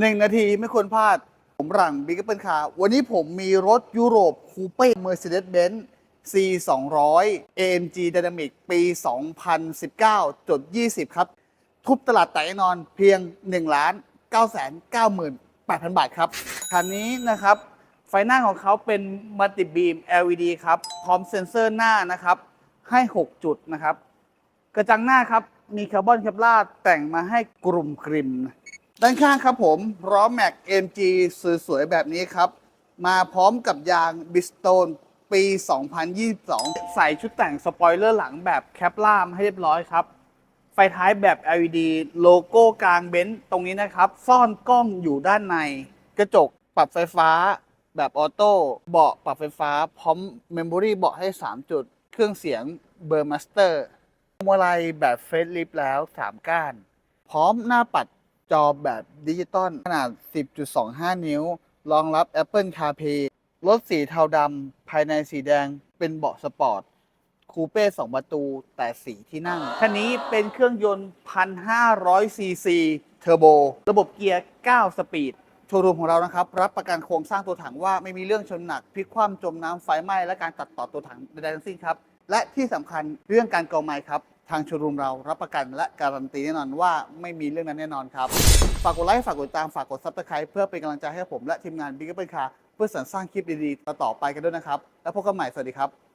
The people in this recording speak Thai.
หนึ่งนาทีไม่ควรพลาด ผมหลังบิ๊กเปิลคาวันนี้ผมมีรถยุโรปคูเป้ Mercedes-Benz C 2 0 0 AMG Dynamic ปี 2019จด20 ครับ ทุบตลาดแต่นอนเพียง 1 ล้าน 9 9 8 0 0 บาทครับ คันนี้นะครับ ไฟหน้าของเขาเป็นมัลติบีม LED ครับ พร้อมเซ็นเซอร์หน้านะครับ ให้ 6 จุดนะครับ กระจังหน้าครับ มีคาร์บอนแคปลาแต่งมาให้กลุ่มกริม ด้านข้างครับผมล้อแม็ก MG สวยๆแบบนี้ครับ มาพร้อมกับยางบิสโตนปี 2022 ใส่ชุดแต่งสปอยเลอร์หลังแบบแคปล่ามให้เรียบร้อยครับ ไฟท้ายแบบ LED โลโก้กลางเบนซ์ตรงนี้นะครับ ซ่อนกล้องอยู่ด้านใน กระจกปรับไฟฟ้าแบบออโต้เบาะปรับไฟฟ้าพร้อมเมมโมรี่เบาะให้ 3 จุด เครื่องเสียงเบอร์มาสเตอร์พวงมาลัยแบบเฟสลิฟแล้ว 3 ก้าน พร้อมหน้าปัด จอแบบดิจิตอลขนาด 10.25 นิ้ว รองรับ Apple CarPlay รถสีเทาดำภายในสีแดงเป็นเบาะสปอร์ตคูเป้2ประตู แต่สีที่นั่ง คันนี้เป็นเครื่องยนต์ 1,500 ซีซีเทอร์โบ ระบบเกียร์ 9 สปีด โชว์รูมของเรานะครับ รับประกันโครงสร้างตัวถังว่าไม่มีเรื่องชนหนัก พลิกคว่ำจมน้ำไฟไหม้ และการตัดต่อตัวถังใดๆทั้งสิ้นครับ และที่สำคัญเรื่องการกองไม้ครับ ทางชูรูมเรารับประกันและการันตีแน่นอนว่าไม่มีเรื่องนั้นแน่นอนครับ ฝากกดไลค์ ฝากกดติดตาม ฝากกดซับสไครป์เพื่อเป็นกำลังใจให้ผมและทีมงานบิ๊กเบิลคาเพื่อสรรสร้างคลิปดีๆ ต่อๆไปกันด้วยนะครับ แล้วพบกันใหม่ สวัสดีครับ